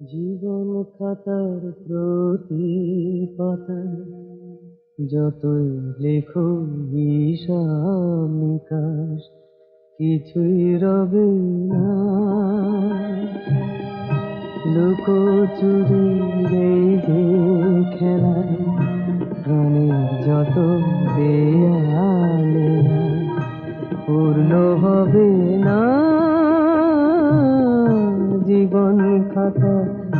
জীবন খাতার প্রতি পাতায় যতই লেখো হিসাব নিকাশ, কিছুই রবে না। লুকোচুরি এই যে খেলায় যত দেয়ালে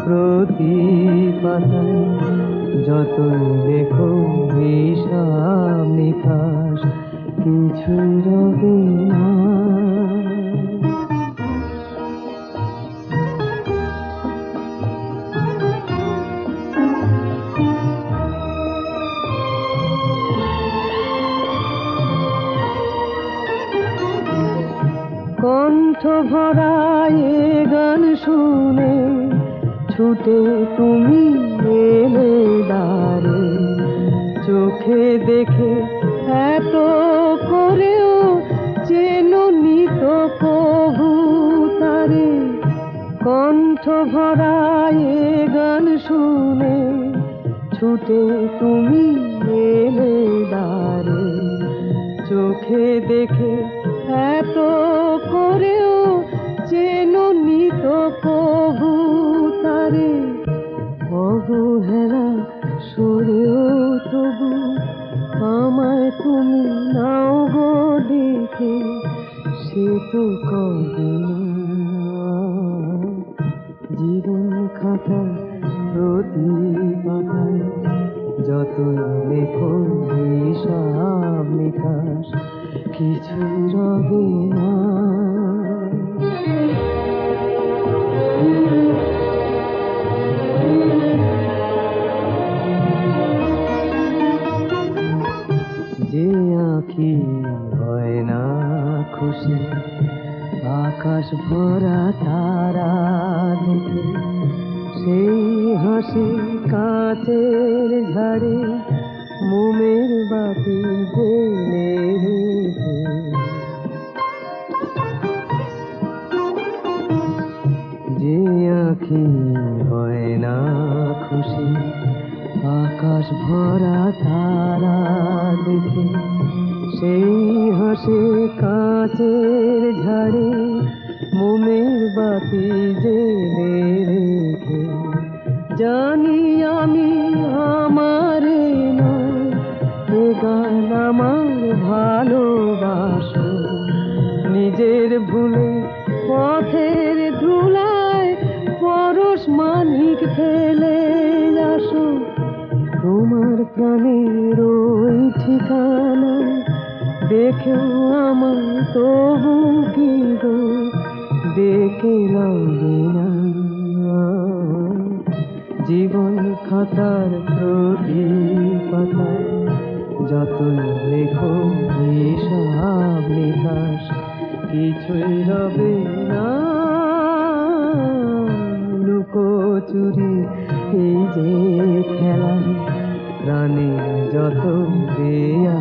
প্রতি পাতায় যত লেখো কণ্ঠ ভরায় গান শুনে, ছুটে তুমি এলে দারে চোখে দেখে এত করেও চেনো নিত প্রভু তারে। কণ্ঠ ভরায় গান শুনে, ছুটে তুমি এলে দারে চোখে দেখে এত তারে অবহেলা সরেও তবু। আমায় তুমি নাও গো দেখে, সে তো কবে জীবন খাতা প্রতি পাতায় যত লেখো, হিসাব নিকাশ, কিছু রবে না। আঁখি হয় না খুশি? আকাশ ভরা তারা দেখে, সেই হাসি কাঁচের ঝাড়ে, মোমের বাতি জেলে যে আঁখি হয় না খুশি, আকাশ ভরা তারা দেখে সেই হাসে কাঁচের ঝাড়ে মোমের বাতি জেলে রেখে, জানি আমি আমার গান আমার ভালোবাসো, নিজের ভুলে দেখেও আমার তবু কি গো দেখে লাগে না। জীবন খাতার প্রতি পাতায় যত লেখো, হিসাব নিকাশ কিছুই রবে না। লুকোচুরি এই যে খেলা প্রাণে যত দেয়া